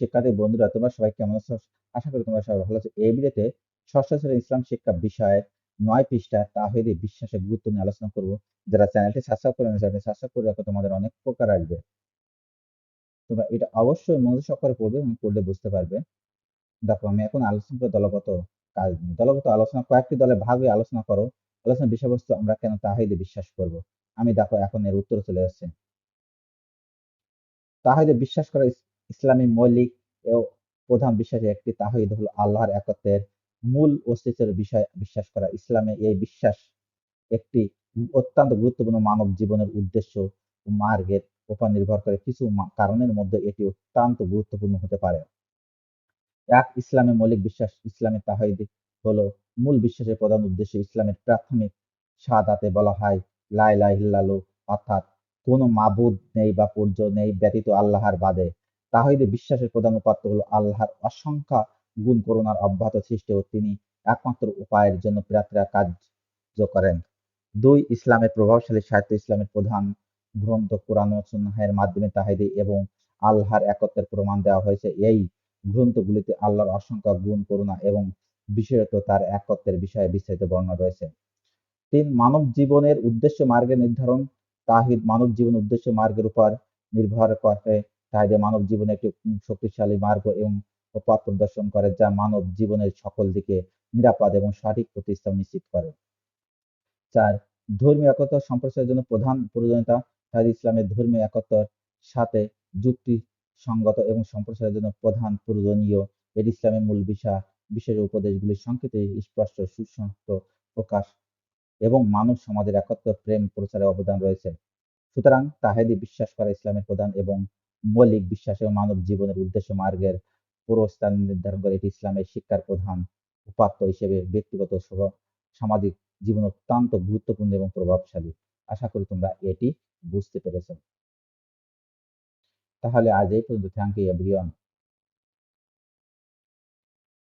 শিক্ষার্থী বন্ধুরা, তোমরা সবাই কেমন আছো? আশা করি তোমরা সবাই ভালো আছো। এই ভিডিওতে ষষ্ঠ শ্রেণির ইসলাম শিক্ষা বিষয়ে নয় পৃষ্ঠা তাহিদি বিশ্বাসের গুরুত্ব নিয়ে আলোচনা করব। যারা চ্যানেলটি সাবস্ক্রাইব করে চ্যানেলটি সাবস্ক্রাইব করে রাখো, তোমাদের অনেক উপকার আসবে। তোমরা এটা অবশ্যই মনোযোগ সহকারে পড়বে এবং পড়লে বুঝতে পারবে। দেখো, আমি এখন আলোচনা করে দলগত কাজ নিয়ে। দলগত আলোচনা, কয়েকটি দলে ভাগ আলোচনা করো। আলোচনার বিষয়বস্তু আমরা কেন তাহিদে বিশ্বাস করব? আমি দেখো, এখন এর উত্তর চলে আসছে। তাহিদে বিশ্বাস করা ইসলামী মৌলিক ও প্রধান বিশ্বাসের একটি তাহিদ হলো আল্লাহর একত্বের মূল অস্তিত্বের বিষয় বিশ্বাস করা। ইসলামে এই বিশ্বাস একটি অত্যন্ত গুরুত্বপূর্ণ মানব জীবনের উদ্দেশ্য মার্গের উপর নির্ভর করে। কিছু কারণের মধ্যে এটি অত্যন্ত গুরুত্বপূর্ণ হতে পারে। এক ইসলামের মৌলিক বিশ্বাস। ইসলামের তাহিদ হলো মূল বিশ্বাসের প্রধান উদ্দেশ্য। ইসলামের প্রাথমিক সাদাতে বলা হয় লাই লাই হিল্লালু অর্থাৎ কোনো মাবুদ নেই বা পূর্য নেই ব্যতীত আল্লাহর বাদে। তাহিদে বিশ্বাসের প্রধান উপাত্ত হলো আল্লাহর অসংখ্য গুণ করুণার অব্যাহত সৃষ্টি ও তিনি একমাত্র উপায়ের জন্য প্রার্থীরা কার্য করেন। দুই ইসলামের প্রভাবশালী সাহিত্য ইসলামের প্রধান গ্রন্থ কোরআন ও সুন্নাহের মাধ্যমে তাহিদি এবং আল্লাহর একত্বের প্রমাণ দেওয়া হয়েছে। এই গ্রন্থগুলিতে আল্লাহর অসংখ্য গুণ করুণা এবং বিশেষত তার একত্বের বিষয়ে বিস্তারিত বর্ণনা রয়েছে। তিন, মানব জীবনের উদ্দেশ্য মার্গের নির্ধারণ। তাহিদ মানব জীবন উদ্দেশ্য মার্গের উপর নির্ভর করে তাহিদে মানব জীবনে একটি শক্তিশালী মার্গ এবং পথ প্রদর্শন করে যা মানব জীবনের সকল দিকে নিরাপদ এবং সঠিক প্রতিষ্ঠান নিশ্চিত করে। চার, ধর্মীয় একতা সম্প্রসারের জন্য প্রধান প্রয়োজনীয়তা তাহিদ ইসলামের ধর্মীয় একতার সাথে যুক্তি সঙ্গত এবং সম্প্রসারের জন্য প্রধান প্রয়োজনীয় এর ইসলামের মূল বিষয়। বিশেষ উপদেশগুলি সংক্ষেপে স্পষ্ট, সুসংহত প্রকাশ এবং মানব সমাজের একত্র প্রেম প্রচারে অবদান রয়েছে। সুতরাং তাহেদি বিশ্বাস করা ইসলামের প্রধান এবং মৌলিক বিশ্বাস মানব জীবনের উদ্দেশ্য মার্গের পুরো স্থান নির্ধারণ করে এটি ইসলামের শিক্ষার প্রধান উপাত্ত হিসেবে ব্যক্তিগত সামাজিক জীবন অত্যন্ত গুরুত্বপূর্ণ এবং প্রভাবশালী। আশা করি তোমরা এটি বুঝতে পেরেছ। তাহলে আজ এই পর্যন্ত। Thank you everyone